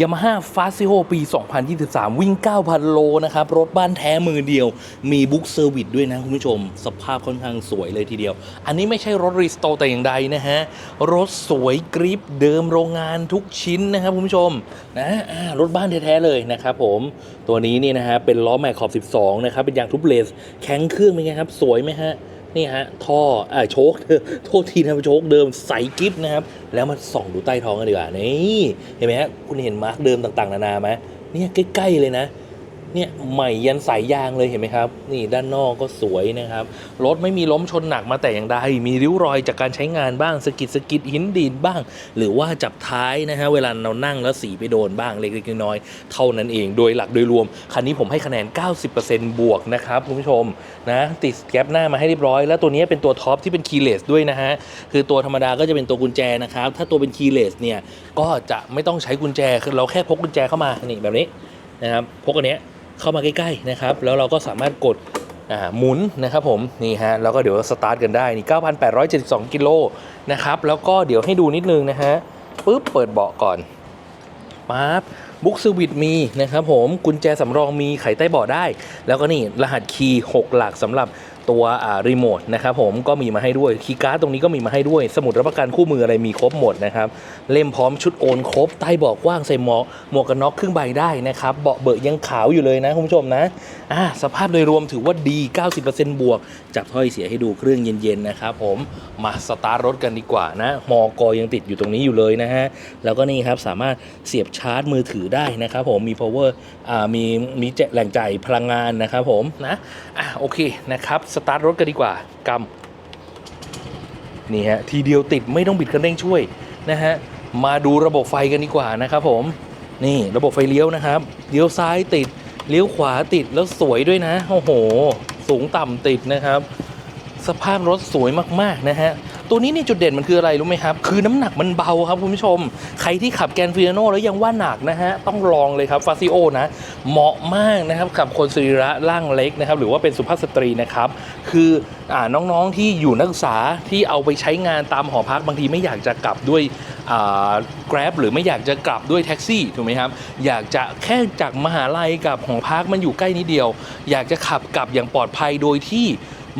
Yamaha f a s i o ปี 2023 วิ่ง 9,000 โลนะครับ รถบ้านแท้มือเดียว มีบุ๊กเซอร์วิสด้วยนะคุณผู้ชม สภาพค่อนข้างสวยเลยทีเดียว อันนี้ไม่ใช่รถรีสโตแต่อย่างใดนะฮะ รถสวยกริปเดิมโรงงานทุกชิ้นนะครับคุณผู้ชมนะรถบ้านแท้ๆเลยนะครับผม ตัวนี้นี่นะฮะเป็นล้อแม็กขอบ 12 นะครับ เป็นยางทุบเลส แข็งเครื่องเป็นไงครับ สวยไหมฮะ นี่ฮะท่ออ่าโชคโทษทีนะโชคเดิมใสกิฟนะครับ แล้วมาส่องดูใต้ท้องกันดีกว่านี่เห็นไหมฮะคุณเห็นมาร์กเดิมต่างๆ นานาไหมเนี่ยใกล้ๆเลยนะ เนี่ยใหม่ยันสายยางเลยเห็นไหมครับ นี่ด้านนอกก็สวยนะครับ รถไม่มีล้มชนหนักมาแต่อย่างใด มีริ้วรอยจากการใช้งานบ้างสกิดสกิดหินดินบ้าง หรือว่าจับท้ายนะฮะเวลาเรานั่งแล้วสีไปโดนบ้างเล็กๆน้อยๆเท่านั้นเองโดยหลักโดยรวม คันนี้ผมให้คะแนน 90%บวกนะครับคุณผู้ชมนะติดแก๊ปหน้ามาให้เรียบร้อย แล้วตัวนี้เป็นตัวท็อปที่เป็นคีย์เลสด้วยนะฮะคือตัวธรรมดาก็จะเป็นตัวกุญแจนะครับถ้าตัวเป็นคีย์เลสเนี่ยก็จะไม่ต้องใช้กุญแจคือเราแค่พกกุญแจเข้ามานี่แบบนี้นะครับพกอันเนี้ย เข้ามาใกล้ๆนะครับ แล้วเราก็สามารถกดหมุนนะครับผมนี่ฮะแล้วก็เดี๋ยวสตาร์ทกันได้นี่9,872กิโลนะครับแล้วก็เดี๋ยวให้ดูนิดนึงนะฮะปึ๊บเปิดเบาะก่อนปั๊บบุ๊กสวิตมีนะครับผมกุญแจสำรองมีไขใต้เบาะได้ แล้วก็นี่รหัสคีย์ 6 หลักสำหรับ ตัวรีโมทนะครับผมก็มีมาให้ด้วยคีย์การ์ดตรงนี้ก็มีมาให้ด้วย สมุดรับประกันคู่มืออะไรมีครบหมดนะครับ เล่มพร้อมชุดโอนครบ ใต้เบาะกว้างใส่หมวกหมวกกันน็อกครึ่งใบได้นะครับ เบาะเบิกยังขาวอยู่เลยนะคุณผู้ชมนะอ่าสภาพโดยรวมถือว่าดี 90%บวกจากถ้อยเสียให้ดูเครื่องเย็นๆนะครับผมมาสตาร์ทรถกันดีกว่านะมอกอยังติดอยู่ตรงนี้อยู่เลยนะฮะแล้วก็นี่ครับสามารถเสียบชาร์จมือถือได้นะครับผมมี power อ่ามีมีแหล่งจ่ายพลังงานนะครับผมนะอะโอเคนะครับสตาร์ทรถกันดีกว่ากำนี่ฮะทีเดียวติดไม่ต้องบิดคันเร่งช่วยนะฮะมาดูระบบไฟกันดีกว่านะครับผมนี่ระบบไฟเลี้ยวนะครับเลี้ยวซ้ายติดเลี้ยวขวาติดแล้วสวยด้วยนะโอ้โห สูงต่ำติดนะครับ สภาพรถสวยมากๆนะฮะ ตัวนี้นี่จุดเด่นมันคืออะไรรู้ไหมครับ คือน้ำหนักมันเบาครับคุณผู้ชม ใครที่ขับแกนฟิโนแล้วยังว่าหนักนะฮะ ต้องลองเลยครับฟาซิโอนะ เหมาะมากนะครับกับคนสรีระร่างเล็กนะครับ หรือว่าเป็นสุภาพสตรีนะครับ คืออน้องๆที่อยู่นักศึกษาที่เอาไปใช้งานตามหอพักบางทีไม่อยากจะกลับด้วยอ่า Grab หรือไม่อยากจะกลับด้วยแท็กซี่ถูกไหมครับ อยากจะแค่จากมหาลัยกับหอพักมันอยู่ใกล้นิดเดียว อยากจะขับกลับอย่างปลอดภัยโดยที่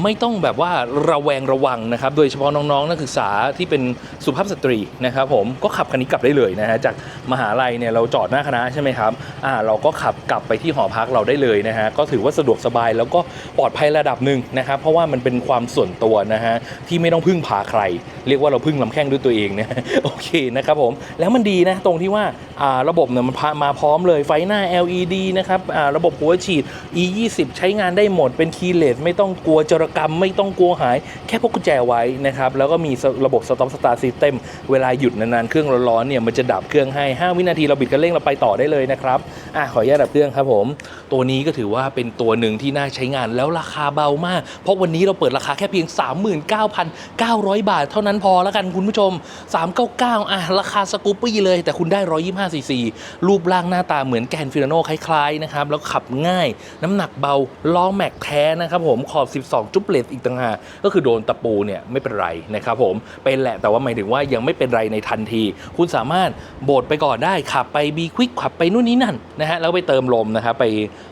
ไม่ต้องแบบว่าระแวงระวังนะครับ โดยเฉพาะน้องๆนักศึกษาที่เป็นสุภาพสตรีนะครับผมก็ขับคันนี้กลับได้เลยนะฮะจากมหาลัยเนี่ยเราจอดหน้าคณะใช่ไหมครับอ่าเราก็ขับกลับไปที่หอพักเราได้เลยนะฮะก็ถือว่าสะดวกสบายแล้วก็ปลอดภัยระดับหนึ่งนะครับเพราะว่ามันเป็นความส่วนตัวนะฮะที่ไม่ต้องพึ่งพาใคร เรียกว่าเราพึ่งลำแข้งด้วยตัวเองนะโอเคนะครับผมแล้วมันดีนะตรงที่ว่าอ่าระบบเนี่ยมันมาพร้อมเลยไฟหน้า LED นะครับอ่าระบบหัวฉีด E 2 0 ใช้งานได้หมดเป็นคีย์เลสไม่ต้องกลัวจรกรรมไม่ต้องกลัวหาย แค่พกกุญแจไว้นะครับ แล้วก็มีระบบ Stop Start System เวลาหยุดนานๆ เครื่องร้อนๆเนี่ยมันจะดับเครื่องให้ 5 วินาทีเราบิดคันเร่งเราไปต่อได้เลยนะครับอะขออนุญาตดับเครื่องครับผม ตัวนี้ก็ถือว่าเป็นตัวหนึ่งที่น่าใช้งานแล้วราคาเบามาก เพราะวันนี้เราเปิดราคาแค่เพียง 39,900 บาท เท่านั้นพอแล้วกันคุณผู้ชม 399อะราคาสกูปปี้เลย แต่คุณได้ 125 ซีซีรูปร่างหน้าตาเหมือนแกนฟิลโนคล้ายๆนะครับแล้วขับง่าย น้ำหนักเบาล้อแม็กแท้นะครับผมขอบ12จุบเลสอีกต่างหากก็คือโดนตะปูเนี่ยไม่เป็นไรนะครับผมเป็นแหละแต่ว่าหมายถึงว่ายังไม่เป็นไรในทันที คุณสามารถโบดไปก่อนได้ขับไปบีควิกขับไปนู่นนี่นั่นนะฮะแล้วไปเติมลมนะครับไป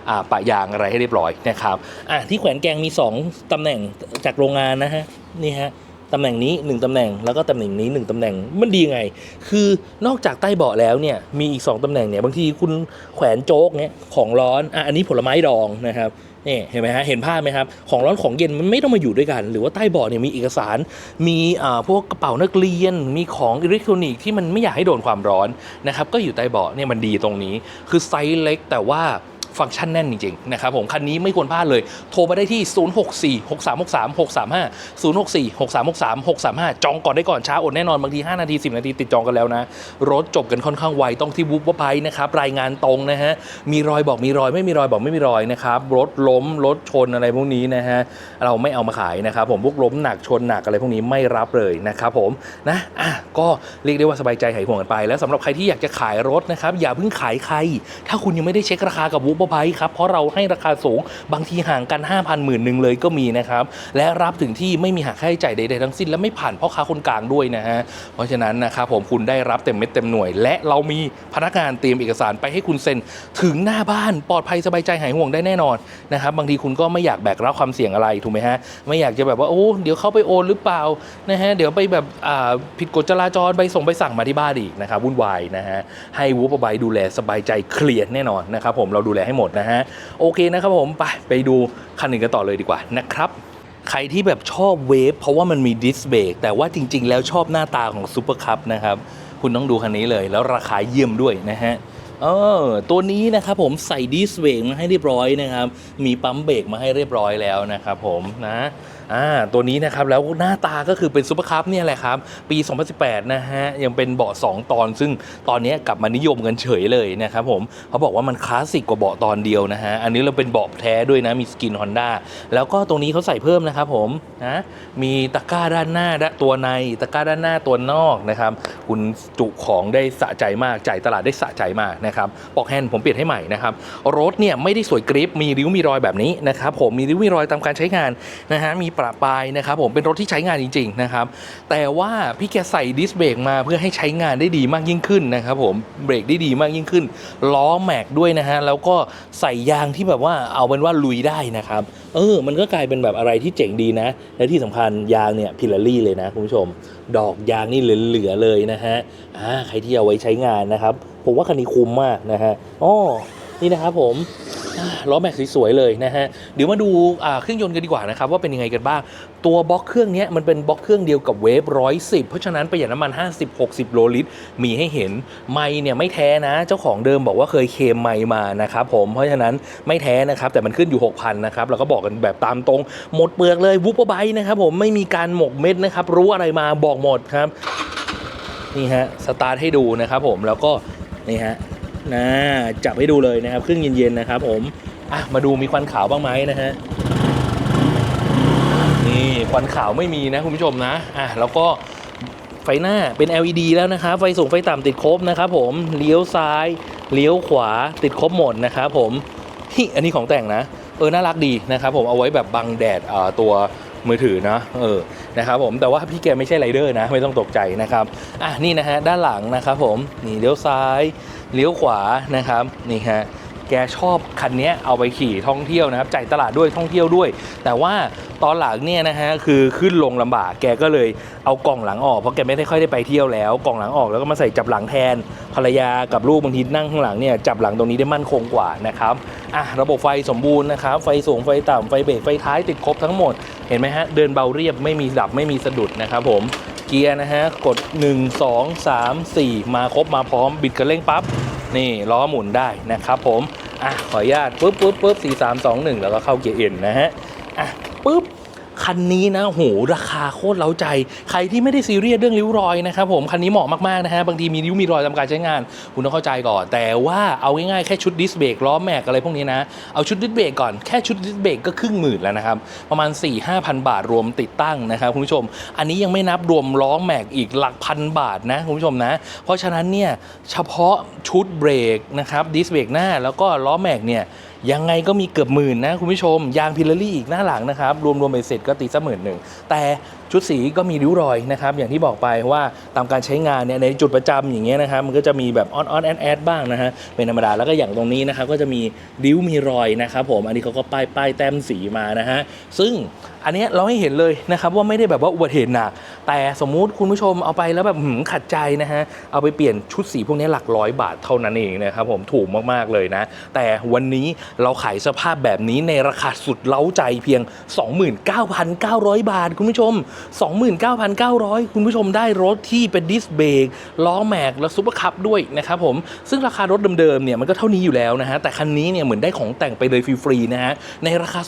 อ่าปะยางอะไรให้เรียบร้อยนะครับอะที่แขวนแกงมี 2ตำแหน่งจากโรงงานนะฮะนี่ฮะตำแหน่งนี้ 1ตำแหน่งแล้วก็ตำแหน่งนี้ 1ตำแหน่งมันดีไง คือนอกจากใต้เบาะแล้วเนี่ยมีอีก 2ตำแหน่งเนี่ยบางทีคุณแขวนโจ๊กเนี่ยของร้อนอะอันนี้ผลไม้ดองนะครับ นี่เห็นไหมฮะเห็นภาพไหมครับของร้อนของเย็นมันไม่ต้องมาอยู่ด้วยกัน หรือว่าใต้เบาะเนี่ยมีเอกสาร มีอ่าพวกกระเป๋านักเรียน มีของอิเล็กทรอนิกส์ที่มันไม่อยากให้โดนความร้อนนะครับก็อยู่ใต้เบาะเนี่ยมันดีตรงนี้ คือไซส์เล็กแต่ว่า ฟังก์ชันแน่นจริงๆนะครับผมคันนี้ไม่ควรพลาดเลย โทรไปได้ที่ 064 6363 635 064 6363 635 จองก่อนได้ก่อนช้าอดแน่นอนบางที 5 นาที 10 นาทีติดจองกันแล้วนะ รถจบกันค่อนข้างไวต้องที่วุบวับไพนะครับรายงานตรงนะฮะมีรอยบอกมีรอยไม่มีรอยบอกไม่มีรอยนะครับรถล้มรถชนอะไรพวกนี้นะฮะเราไม่เอามาขายนะครับผมพวกล้มหนักชนหนักอะไรพวกนี้ไม่รับเลยนะครับผมนะอะก็เรียกได้ว่าสบายใจหายห่วงกันไป แล้วสำหรับใครที่อยากจะขายรถนะครับอย่าเพิ่งขายใคร ถ้าคุณยังไม่ได้เช็คราคากับวุบปไบครับ เพราะเราให้ราคาสูงบางทีห่างกัน 5,000หมื่นหนึ่งเลยก็มีนะครับ และรับถึงที่ไม่มีหักค่าใช้จ่ายใดๆทั้งสิ้น และไม่ผ่านพ่อค้าคนกลางด้วยนะฮะเพราะฉะนั้นนะครับผมคุณได้รับเต็มเม็ดเต็มหน่วย และเรามีพนักงานเตรียมเอกสารไปให้คุณเซ็นถึงหน้าบ้านปลอดภัยสบายใจหายห่วงได้แน่นอนนะครับบางทีคุณก็ไม่อยากแบกรับความเสี่ยงอะไรถูกไหมฮะไม่อยากจะแบบว่าโอ้เดี๋ยวเขาไปโอนหรือเปล่านะฮะเดี๋ยวไปแบบผิดกฎจราจรใบส่งใบสั่งมาที่บ้านอีกนะครับวุ่นวายนะฮะให้วูปบายดูแลสบายใจเคลียร์แน่นอนนะครับผมเราดูแลให้หมดนะฮะ โอเคนะครับผมไปไปดูคันหนึ่งกันต่อเลยดีกว่านะครับใครที่แบบชอบเวฟเพราะว่ามันมีดิสเบรกแต่ว่าจริง ๆ แล้วชอบหน้าตาของซูเปอร์คัพนะครับ คุณต้องดูคันนี้เลย แล้วราคาเยี่ยมด้วยนะฮะเออตัวนี้นะครับผมใส่ดิสเบรกมาให้เรียบร้อยนะครับ มีปั๊มเบรกมาให้เรียบร้อยแล้วนะครับผมนะอ่าตัวนี้นะครับแล้วหน้าตาก็คือเป็นซูเปอร์คัพเนี่ยแหละครับ ปี 2018 นะฮะ ยังเป็นเบาะ 2 ตอน ซึ่งตอนนี้กลับมานิยมกันเฉยเลยนะครับผมเขาบอกว่ามันคลาสสิกกว่าเบาะตอนเดียวนะฮะ อันนี้เราเป็นเบาะแท้ด้วยนะ มีสกินฮอนด้าแล้วก็ตรงนี้เขาใส่เพิ่มนะครับผมนะมีตะกร้าด้านหน้าและตัวในตะกร้าด้านหน้าตัวนอกนะครับคุณจุของได้สะใจมากจ่ายตลาดได้สะใจมากนะครับปอกแฮนด์ผมเปลี่ยนให้ใหม่นะครับรถเนี่ยไม่ได้สวยกริปมีริ้วมีรอยแบบนี้นะครับผมมีริ้วมีรอยตามการใช้งานนะฮะมีประปายนะครับผมเป็นรถที่ใช้งานจริงๆนะครับแต่ว่าพี่แกใส่ดิสเบรกมาเพื่อให้ใช้งานได้ดีมากยิ่งขึ้นนะครับผมเบรกได้ดีมากยิ่งขึ้น ล้อแม็กด้วยนะฮะแล้วก็ใส่ยางที่แบบว่าเอาเป็นว่าลุยได้นะครับเออมันก็กลายเป็นแบบอะไรที่เจ๋งดีนะ และที่สำคัญยางเนี่ยพิลารี่เลยนะคุณผู้ชม ดอกยางนี่เหลือๆเลยนะฮะอ่าใครที่เอาไว้ใช้งานนะครับผมว่าคันนี้คุ้มมากนะฮะอ๋อ นี่นะครับผมล้อแม็กสวยๆเลยนะฮะ เดี๋ยวมาดูเครื่องยนต์กันดีกว่านะครับว่าเป็นยังไงกันบ้าง ตัวบล็อกเครื่องนี้มันเป็นบล็อกเครื่องเดียวกับเวฟ110เพราะฉะนั้นประหยัดน้ำมัน 50-60 โลลิตร มีให้เห็น ไม่เนี่ยไม่แท้นะ เจ้าของเดิมบอกว่าเคยเคมไม่มานะครับผม เพราะฉะนั้นไม่แท้นะครับ แต่มันขึ้นอยู่ 6,000 นะครับ เราก็บอกกันแบบตามตรง หมดเปลือกเลยวูปไบนะครับผม ไม่มีการหมกเม็ดนะครับ รู้อะไรมาบอกหมดครับ นี่ฮะ สตาร์ทให้ดูนะครับผม แล้วก็นี่ฮะ นะจับให้ดูเลยนะครับเครื่องเย็นๆนะครับ ผมอะมาดูมีควันขาวบ้างไหมนะฮะนี่ควันขาวไม่มีนะคุณผู้ชมนะอะแล้วก็ไฟหน้าเป็น LED แล้วนะครับ ไฟสูงไฟต่ำติดครบนะครับ ผมเลี้ยวซ้าย เลี้ยวขวาติดครบหมดนะครับ ผมฮิอันนี้ของแต่งนะ เออน่ารักดีนะครับ ผมเอาไว้แบบบังแดดอ่าตัวมือถือนะเออนะครับผมแต่ว่าพี่แกไม่ใช่ไรเดอร์นะ ไม่ต้องตกใจนะครับ อะนี่นะฮะด้านหลังนะครับผมนี่เลี้ยวซ้าย เลี้ยวขวานะครับนี่ฮะแกชอบคันนี้เอาไปขี่ท่องเที่ยวนะครับจ่ายตลาดด้วยท่องเที่ยวด้วย แต่ว่าตอนหลังเนี่ยนะฮะคือขึ้นลงลำบากแกก็เลยเอากล่องหลังออกเพราะแกไม่ได้ค่อยได้ไปเที่ยวแล้วกล่องหลังออกแล้วก็มาใส่จับหลังแทนภรรยากับลูกบางทีนั่งข้างหลังเนี่ยจับหลังตรงนี้ได้มั่นคงกว่านะครับอะระบบไฟสมบูรณ์นะครับไฟสูงไฟต่ำไฟเบรกไฟท้ายติดครบทั้งหมดเห็นไหมฮะเดินเบาเรียบไม่มีดับไม่มีสะดุดนะครับผม กียร์นะฮะ กด 1 2 3 4 มาครบมาพร้อมบิดกันเร่งปั๊บ นี่ล้อหมุนได้นะครับผม อะ ขออนุญาตปุ๊บปุ๊บปุ๊บสี่สามสองหนึ่งแล้วก็เข้าเกียร์เอ็นนะฮะ อะปุ๊บ คันนี้นะโหราคาโคตรเล้าใจ ใครที่ไม่ได้ซีเรียสเรื่องริ้วรอยนะครับผมคันนี้เหมาะมากๆนะฮะบางทีมีริ้วมีรอยตามการใช้งาน คุณต้องเข้าใจก่อน แต่ว่าเอาง่ายๆแค่ชุดดิสเบรกล้อแม็กอะไรพวกนี้นะ เอาชุดดิสเบรกก่อนแค่ชุดดิสเบรกก็ครึ่งหมื่นแล้วนะครับ ประมาณ 4 5 0 0 0 บาทรวมติดตั้งนะครับคุณผู้ชม อันนี้ยังไม่นับรวมล้อแม็กอีกหลักพันบาทนะคุณผู้ชมนะ เพราะฉะนั้นเนี่ยเฉพาะชุดเบรกนะครับดิสเบรกหน้าแล้วก็ล้อแม็กเนี่ย ยังไงก็มีเกือบหมื่นนะคุณผู้ชม ยางพิลลารี่อีกหน้าหลังนะครับ รวมรวมไปเสร็จก็ตีสักหมื่นหนึ่งแต่ ชุดสีก็มีริ้วรอยนะครับอย่างที่บอกไปว่าตามการใช้งานเนี่ยในจุดประจำอย่างเงี้ยนะครับมันก็จะมีแบบออนออนแอดแอดบ้างนะฮะเป็นธรรมดาแล้วก็อย่างตรงนี้นะครับก็จะมีริ้วมีรอยนะครับผมอันนี้เขาก็ป้ายป้ายแต้มสีมานะฮะซึ่งอันนี้เราให้เห็นเลยนะครับว่าไม่ได้แบบว่าอุบัติเหตุหนักแต่สมมุติคุณผู้ชมเอาไปแล้วแบบหืมขัดใจนะฮะเอาไปเปลี่ยนชุดสีพวกนี้หลักร้อยบาทเท่านั้นเองนะครับผมถูกมากๆเลยนะ แต่วันนี้เราขายสภาพแบบนี้ในราคาสุดเล้าใจเพียง 29,900 บาทคุณผู้ชม29,900 คุณผู้ชมได้รถที่เป็นดิสเบรกล้อแม็กและซูเปอร์คัพด้วยนะครับผม ซึ่งราคารถเดิมๆเนี่ยมันก็เท่านี้อยู่แล้วนะฮะ แต่คันนี้เนี่ยเหมือนได้ของแต่งไปเลยฟรีๆนะฮะ ในราคา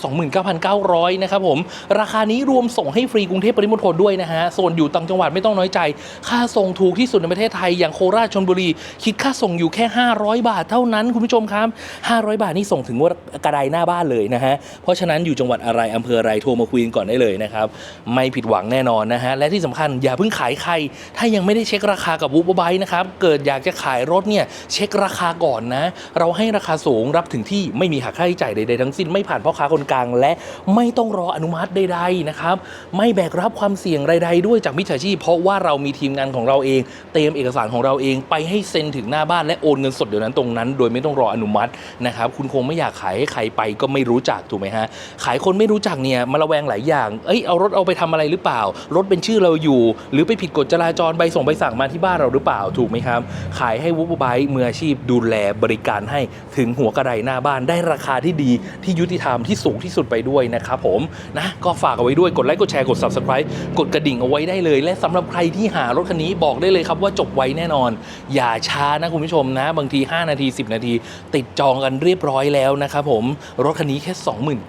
29,900 นะครับผม ราคานี้รวมส่งให้ฟรีกรุงเทพปริมณฑลด้วยนะฮะโซนอยู่ต่างจังหวัดไม่ต้องน้อยใจ ค่าส่งถูกที่สุดในประเทศไทยอย่างโคราชชลบุรี คิดค่าส่งอยู่แค่ 500 บาทเท่านั้นคุณผู้ชมครับ 500 บาทนี่ส่งถึงว่ากระไดหน้าบ้านเลยนะฮะเพราะฉะนั้นอยู่จังหวัดอะไรอำเภออะไรโทรมาคุยกันก่อนได้เลยนะครับไม่ผิดหวังหวังแน่นอนนะฮะ และที่สำคัญอย่าเพิ่งขายใคร ถ้ายังไม่ได้เช็คราคากับวูบไบนะครับ เกิดอยากจะขายรถเนี่ยเช็คราคาก่อนนะ เราให้ราคาสูงรับถึงที่ไม่มีหักค่าใช้จ่ายใดๆทั้งสิ้นไม่ผ่านพ่อค้าคนกลาง และไม่ต้องรออนุมัติใดๆนะครับไม่แบกรับความเสี่ยงใดๆด้วยจากมิจฉาชีพเพราะว่าเรามีทีมงานของเราเอง เตรียมเอกสารของเราเองไปให้เซ็นถึงหน้าบ้านและโอนเงินสดเดี๋ยวนั้นตรงนั้น โดยไม่ต้องรออนุมัตินะครับคุณคงไม่อยากขายให้ใครไปก็ไม่รู้จักถูกไหมฮะขายคนไม่รู้จักเนี่ยมาระแวงหลายอย่างเอ้ยเอารถเอาไปทำอะไรหรือเปล่า รถเป็นชื่อเราอยู่ หรือไปผิดกฎจราจรใบส่งใบสั่งมาที่บ้านเราหรือเปล่าถูกไหมครับ ขายให้วูบไบมืออาชีพดูแลบริการให้ถึงหัวกระไดหน้าบ้านได้ราคาที่ดีที่ยุติธรรมที่สูงที่สุดไปด้วยนะครับผมนะก็ฝากเอาไว้ด้วยกดไลค์กดแชร์กด subscribe กดกระดิ่งเอาไว้ได้เลย และสำหรับใครที่หารถคันนี้บอกได้เลยครับว่าจบไวแน่นอน อย่าช้านะคุณผู้ชมนะ บางที 5 นาที 10 นาที ติดจองกันเรียบร้อยแล้วนะครับผมรถคันนี้แค่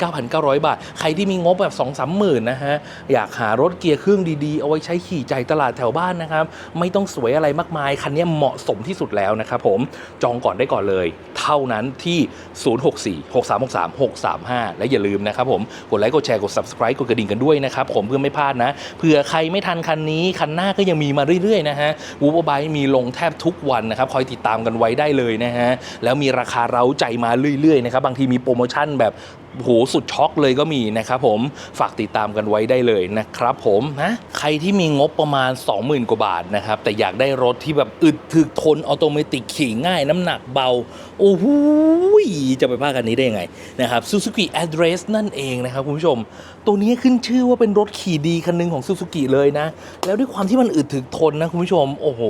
29,900 บาท ใครที่มีงบแบบ 2 3 0 0 0 0นะฮะอยากหารถถเกียร์เครื่องดีๆ เอาไว้ใช้ขี่ใจตลาดแถวบ้านนะครับ ไม่ต้องสวยอะไรมากมาย คันนี้เหมาะสมที่สุดแล้วนะครับผมจองก่อนได้ก่อนเลย เท่านั้นที่ 064 6363 635 และอย่าลืมนะครับผมกดไลค์กดแชร์กด subscribe กดกระดิ่งกันด้วยนะครับผมเพื่อไม่พลาดนะเผื่อใครไม่ทันคันนี้คันหน้าก็ยังมีมาเรื่อยๆนะฮะวูบไบมีลงแทบทุกวันนะครับคอยติดตามกันไว้ได้เลยนะฮะแล้วมีราคาเราใจมาเรื่อยๆนะครับบางทีมีโปรโมชั่นแบบ โหสุดช็อกเลยก็มีนะครับผมฝากติดตามกันไว้ได้เลยนะครับผมนะใครที่มีงบประมาณ 20,000 กว่าบาทนะครับแต่อยากได้รถที่แบบอึดถึกทนออโตเมติกขี่ง่ายน้ำหนักเบา โอ้โหจะไปพลาดกันนี้ได้ยังไงนะครับ Suzuki Address นั่นเองนะครับคุณผู้ชม ตัวนี้ขึ้นชื่อว่าเป็นรถขี่ดีคันหนึงของ Suzuki เลยนะ แล้วด้วยความที่มันอึดถึกทนนะคุณผู้ชมโอ้โห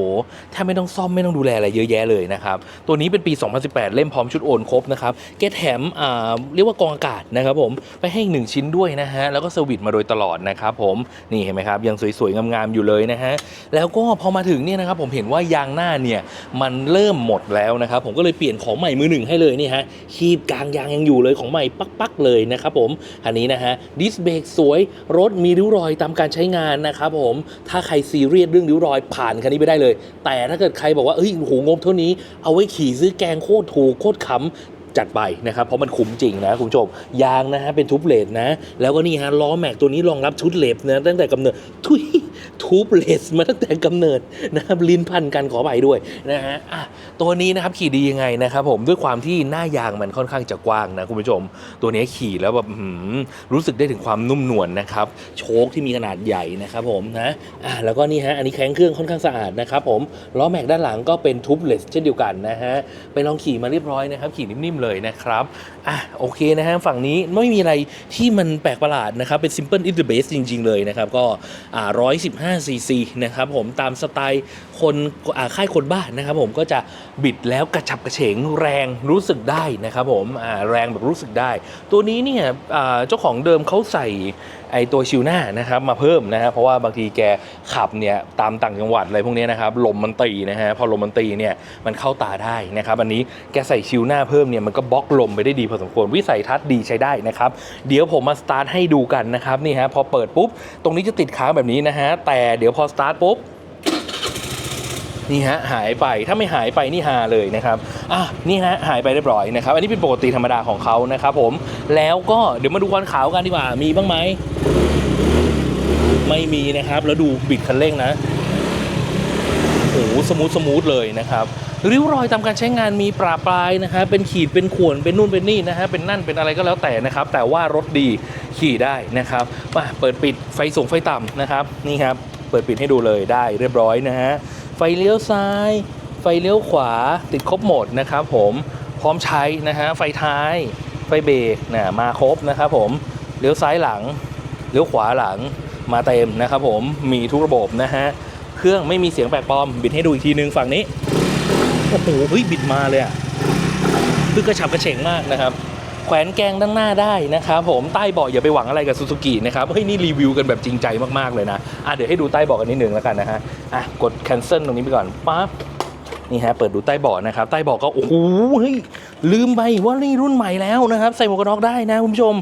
แทบไม่ต้องซ่อมไม่ต้องดูแลอะไรเยอะแยะเลยนะครับตัวนี้เป็นปี 2018 เล่มพร้อมชุดโอนครบนะครับแกแถมอ่าเรียกว่ากองอากาศนะครับผมไปให้อีกหนึ่งชิ้นด้วยนะฮะแล้วก็เซอร์วิสมาโดยตลอดนะครับผมนี่เห็นไหมครับยังสวยๆงามๆอยู่เลยนะฮะแล้วก็พอมาถึงเนี่ยนะครับผมเห็นว่ายางหน้าเนี่ยมันเริ่มหมดแล้วนะครับผมก็เลยเปลี่ยนของใหม่มือหนึ่งให้เลยนี่ฮะคีบกลางยางยังอยู่เลยของใหม่ปักๆเลยนะครับผมอันนี้นะฮะดิสเบรกสวยรถมีริ้วรอยตามการใช้งานนะครับผมถ้าใครซีเรียสเรื่องริ้วรอยผ่านคันนี้ไปได้เลย แต่ถ้าเกิดใครบอกว่าเอ้ยโอ้โหงบเท่านี้เอาไว้ขี่ซื้อแกงโคตรถูกโคตรขำ จัดไปนะครับเพราะมันคุ้มจริงนะคุณผู้ชมยางนะฮะเป็นทูบเลสนะ แล้วก็นี่ฮะล้อแม็กตัวนี้รองรับชุดเลสนะตั้งแต่กำเนิดทุยทูบเลสมาตั้งแต่กำเนิดนะครับลิ้นพันกันขอไปด้วยนะฮะอะตัวนี้นะครับขี่ดียังไงนะครับผมด้วยความที่หน้ายางมันค่อนข้างจะกว้างนะคุณผู้ชม ตัวนี้ขี่แล้วแบบรู้สึกได้ถึงความนุ่มนวลนนะครับโชคที่มีขนาดใหญ่นะครับผมนะอะแล้วก็นี่ฮะอันนี้แข็งเครื่องค่อนข้างสะอาดนะครับผมล้อแม็กด้านหลังก็เป็นทูบเลสเช่นเดียวกันนะฮะไปลองขี่มาเรียบร้อยนะครับขี่นิ่มๆเลยนะครับอะโอเคนะฮะฝั่งนี้ไม่มีอะไรที่มันแปลกประหลาดนะครับเป็น simple is the best จริง ๆ เลยนะครับก็อ่าร้อ5ซีซีนะครับผมตามสไตล์คนอาค่ายคนบ้านนะครับผมก็จะบิดแล้วกระฉับกระเฉงแรงรู้สึกได้นะครับผมแรงแบบรู้สึกได้ ตัวนี้เนี่ยเจ้าของเดิมเขาใส่ ไอตัวชิวหน้านะครับมาเพิ่มนะฮะเพราะว่าบางทีแกขับเนี่ยตามต่างจังหวัดอะไรพวกนี้นะครับลมมันตีนะฮะพอลมมันตีเนี่ยมันเข้าตาได้นะครับอันนี้แกใส่ชิวหน้าเพิ่มเนี่ยมันก็บล็อกลมไปได้ดีพอสมควรวิสัยทัศน์ดีใช้ได้นะครับเดี๋ยวผมมาสตาร์ทให้ดูกันนะครับนี่ฮะพอเปิดปุ๊บตรงนี้จะติดค้างแบบนี้นะฮะแต่เดี๋ยวพอสตาร์ทปุ๊บ นี่ฮะหายไปถ้าไม่หายไปนี่ฮาเลยนะครับอะนี่ฮะหายไปเรียบร้อยนะครับ อันนี้เป็นปกติธรรมดาของเขานะครับผมแล้วก็เดี๋ยวมาดูควันขาวกันดีกว่ามีบ้างไหมไม่มีนะครับ แล้วดูบิดคันเร่งนะโอ้โหสมูทสมูทเลยนะครับริ้วรอยตามการใช้งานมีปราปลายนะฮะเป็นขีดเป็นข่วนเป็นนู่นเป็นนี่นะฮะเป็นนั่นเป็นอะไรก็แล้วแต่นะครับ แต่ว่ารถดีขี่ได้นะครับมาเปิดปิดไฟสูงไฟต่ำนะครับนี่ครับเปิดปิดให้ดูเลยได้เรียบร้อยนะฮะ ไฟเลี้ยวซ้าย ไฟเลี้ยวขวาติดครบหมดนะครับผมพร้อมใช้นะฮะไฟท้ายไฟเบรกนะมาครบนะครับผมเลี้ยวซ้ายหลังเลี้ยวขวาหลังมาเต็มนะครับผมมีทุกระบบนะฮะเครื่องไม่มีเสียงแปลกปลอม บิดให้ดูอีกทีนึงฝั่งนี้โอ้โหเฮ้ยบิดมาเลยอะคือกระฉับกระเฉงมากนะครับ แขวนแกงด้านหน้าได้นะครับผมใต้เบาะอย่าไปหวังอะไรกับซูซูกินะครับเฮ้ยนี่รีวิวกันแบบจริงใจมากๆเลยนะอะเดี๋ยวให้ดูใต้เบาะกันนิดนึงแล้วกันนะฮะอะกด cancel ตรงนี้ไปก่อนปั๊บ นี่ฮะเปิดดูใต้เบาะนะครับใต้เบาะก็โอ้โหเฮ้ยลืมไปว่านี่รุ่นใหม่แล้วนะครับใส่หมวกกันน็อกได้นะคุณผู้ชม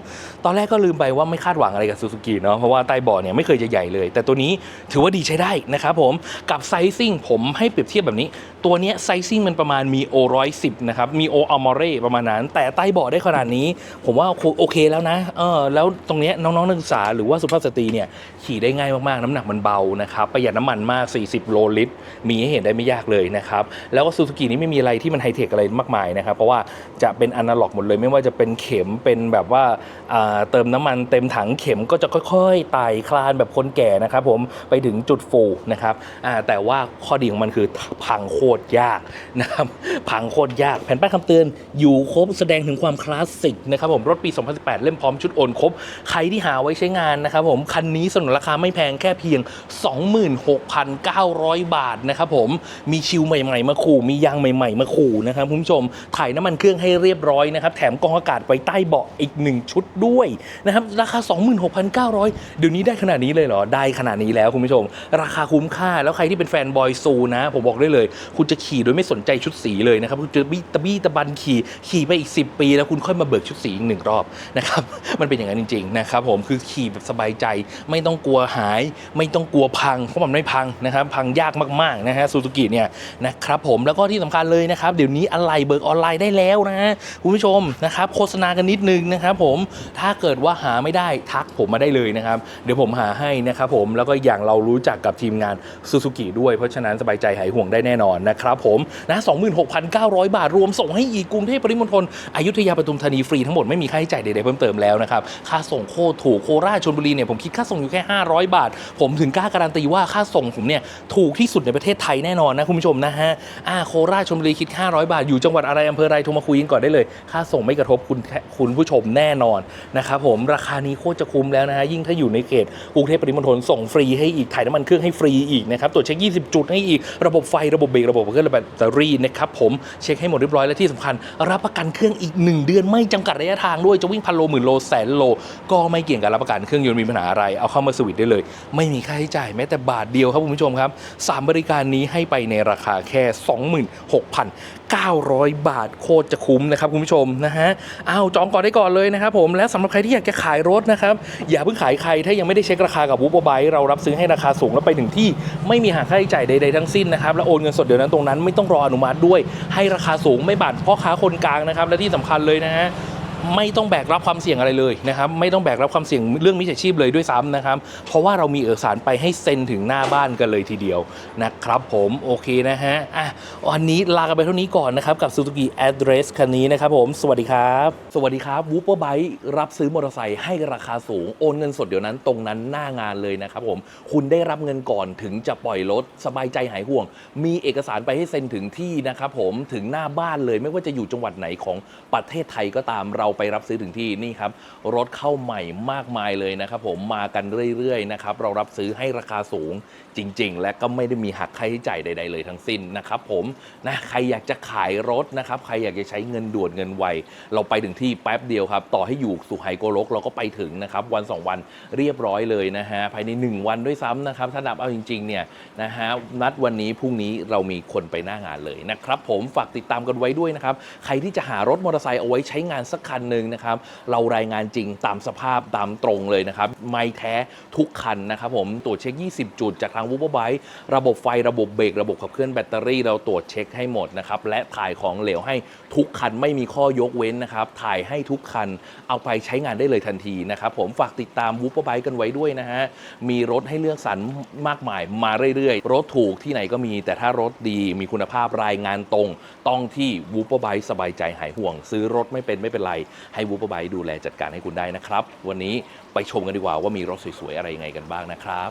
ตอนแรกก็ลืมไปว่าไม่คาดหวังอะไรกับซูซูกิเนาะเพราะว่าใต้เบาะเนี่ยไม่เคยจะใหญ่เลย แต่ตัวนี้ถือว่าดีใช้ได้นะครับผมกับไซซิ่งผมให้เปรียบเทียบแบบนี้ ตัวเนี้ยไซซิ่งมันประมาณมีโอร้อยสิบนะครับมีโออัลมอเร่ประมาณนั้น แต่ใต้เบาะได้ขนาดนี้ ผมว่าโอเคแล้วนะเออแล้วตรงเนี้ยน้องๆนักศึกษาหรือว่าสุภาพสตรีเนี่ยขี่ได้ง่ายมากๆ น้ำหนักมันเบานะครับประหยัดน้ำมันมาก 40 โลลิตรมีให้เห็นได้ไม่ยากเลยนะครับแล้วก็ซูซูกินี้ไม่มีอะไรที่มันไฮเทคอะไรมากมายนะครับ เพราะว่าจะเป็นอนาล็อกหมดเลย ไม่ว่าจะเป็นเข็มเป็นแบบว่าเติมน้ำมันเต็มถังเข็มก็จะค่อยๆไต่คลานแบบคนแก่นะครับผมไปถึงจุดฟูนะครับแต่ว่าข้อดีของมันคือพังโคตรยากนะครับพังโคตรยากแผ่นป้ายคำเตือนอยู่ครบแสดงถึงความคลาสสิกนะครับผมรถปี 2018 เล่มพร้อมชุดโอนครบ ใครที่หาไว้ใช้งานนะครับผมคันนี้สนนราคาไม่แพงแค่เพียง 26,900 บาทนะครับผมมีชิวใหม่ๆมาขู่มียางใหม่ ๆ มาขู่นะครับคุณผู้ชมถ่ายน้ำมันเครื่องให้เรียบร้อยนะครับแถมกองอากาศไว้ใต้เบาะอีกหนึ่งชุดด้วยนะครับราคา 26,900 เดี๋ยวนี้ได้ขนาดนี้เลยเหรอ ได้ขนาดนี้แล้วคุณผู้ชม ราคาคุ้มค่าแล้วใครที่เป็นแฟนบอยซูนะ ผมบอกได้เลย คุณจะขี่โดยไม่สนใจชุดสีเลยนะครับคุณจะบี้ตะบี้ตะบันขี่ขี่ไปอีก 10 ปี แล้วคุณค่อยมาเบิกชุดสีอีกหนึ่งรอบนะครับมันเป็นอย่างนั้นจริงๆนะครับผมคือขี่แบบสบายใจไม่ต้องกลัวหาย ไม่ต้องกลัวพังเพราะมันไม่พังนะครับพังยากมากๆนะฮะซูซูกิเนี่ยนะครับผมแล้วก็ที่สำคัญเลยนะครับเดี๋ยวนี้อะไรเบิกออนไลน์ได้แล้วนะฮะคุณผู้ชมนะครับโฆษณากันนิดนึงนะครับผมถ้าเกิดว่าหาไม่ได้ทักผมมาได้เลยนะครับ เดี๋ยวผมหาให้นะครับผมแล้วก็อย่างเรารู้จักกับทีมงานซูซูกิด้วย เพราะฉะนั้นสบายใจหายห่วงได้แน่นอนนะครับผมนะ26,900 บาทรวมส่งให้อีกกรุงเทพปริมณฑลอยุธยาปทุมธานีฟรีทั้งหมดไม่มีค่าใช้จ่ายใดๆเพิ่มเติมแล้วนะครับค่าส่งโคตรถูกโคราชชลบุรีเนี่ยผมคิดค่าส่งอยู่แค่ 500 บาท ผมถึงกล้าการันตีว่าค่าส่งผมเนี่ยถูกที่สุดในประเทศไทยแน่นอนนะคุณผู้ชมนะฮะอ่าโคราชชลบุรีคิด 500 บาท อยู่จังหวัดอะไรอำเภออะไรโทรมาคุยกันก่อนได้เลย ค่าส่งไม่กระทบคุณคุณผู้ชมแน่นอนนะครับผมราคานี้โคตรจะคุ้มแล้วนะฮะยิ่งถ้าอยู่ในเขตกรุงเทพปริมณฑลส่งฟรีให้อีกถ่ายน้ำมันเครื่องให้ฟรีอีกนะครับตรวจเช็ค 20 จุดให้อีกระบบไฟระบบเบรกระบบเครื่องระบบแบตเตอรี่นะครับผมเช็คให้หมดเรียบร้อยและที่สำคัญ รับประกันเครื่องอีก 1 เดือนไม่จำกัดระยะทางด้วยจะวิ่งพันโลหมื่นโลแสนโล ก็ไม่เกี่ยงกับรับประกันเครื่องยนต์มีปัญหาอะไรเอาเข้ามาสวิตได้เลย ไม่มีค่าใช้จ่ายแม้แต่บาทเดียวครับคุณผู้ชมครับสบริการนี้ให้ไปในราคาแค่26,900 บาทโคตรจะคุ้มนะครับคุณผู้ชมนะฮะอ้าวจองก่อนได้ก่อนเลยนะครับผมและสำหรับใครที่อยากจะขายรถนะครับอย่าเพิ่งขายใครถ้ายังไม่ได้เช็คราคากับวูบไบเรารับซื้อให้ราคาสูงแล้วไปถึงที่ไม่มีหักค่าใช้จ่ายใดๆทั้งสิ้นนะครับแล้วโอนเงินสดเดี๋ยวนั้นตรงนั้นไม่ต้องรออนุมัติด้วยให้ราคาสูงไม่บาดพ่อค้าคนกลางนะครับและที่สำคัญเลยนะฮะ ไม่ต้องแบกรับความเสี่ยงอะไรเลยนะครับไม่ต้องแบกรับความเสี่ยงเรื่องมิจฉาชีพเลยด้วยซ้ำนะครับ เพราะว่าเรามีเอกสารไปให้เซ็นถึงหน้าบ้านกันเลยทีเดียวนะครับผมโอเคนะฮะอะวันนี้ลากันไปเท่านี้ก่อนนะครับ กับ Suzuki Address คันนี้นะครับผม สวัสดีครับ สวัสดีครับ w o o p e r b i k e รับซื้อมอเตอร์ไซค์ให้ราคาสูงโอนเงินสดเดี๋ยวนั้นตรงนั้นหน้างานเลยนะครับผมคุณได้รับเงินก่อนถึงจะปล่อยรถสบายใจหายห่วง มีเอกสารไปให้เซ็นถึงที่นะครับผมถึงหน้าบ้านเลยไม่ว่าจะอยู่จังหวัดไหนของประเทศไทยก็ตามเราไปรับซื้อถึงที่นี่ครับรถเข้าใหม่มากมายเลยนะครับผมมากันเรื่อยๆนะครับเรารับซื้อให้ราคาสูงจริง ๆ และก็ไม่ได้มีหักค่าใช้จ่ายใด ๆ เลยทั้งสิ้นนะครับผมนะใครอยากจะขายรถนะครับใครอยากจะใช้เงินด่วนเงินไวเราไปถึงที่แป๊บเดียวครับต่อให้อยู่สุไหโกลกเราก็ไปถึงนะครับวัน 2 วันเรียบร้อยเลยนะฮะภายใน 1 วันด้วยซ้ำนะครับถ้านับเอาจริงๆเนี่ยนะฮะนัดวันนี้พรุ่งนี้เรามีคนไปหน้างานเลยนะครับผมฝากติดตามกันไว้ด้วยนะครับใครที่จะหารถมอเตอร์ไซค์เอาไว้ใช้งานสักคันหนึ่งนะครับ เรารายงานจริงตามสภาพตามตรงเลยนะครับ ไม่แท้ทุกคันนะครับผมตรวจเช็ค 20 จุดจากทางวูบไบระบบไฟระบบเบรกระบบขับเคลื่อนแบตเตอรี่เราตรวจเช็คให้หมดนะครับ และถ่ายของเหลวให้ทุกคันไม่มีข้อยกเว้นนะครับ ถ่ายให้ทุกคันเอาไปใช้งานได้เลยทันทีนะครับ ผมฝากติดตามวูบไบกันไว้ด้วยนะฮะมีรถให้เลือกสรรมากมายมาเรื่อยๆ รถถูกที่ไหนก็มี แต่ถ้ารถดีมีคุณภาพรายงานตรง ต้องที่วูบไบสบายใจหายห่วง ซื้อรถไม่เป็นไม่เป็นไรให้วูบไบดูแลจัดการให้คุณได้นะครับ วันนี้ไปชมกันดีกว่าว่ามีรถสวยๆอะไรยังไงกันบ้างนะครับ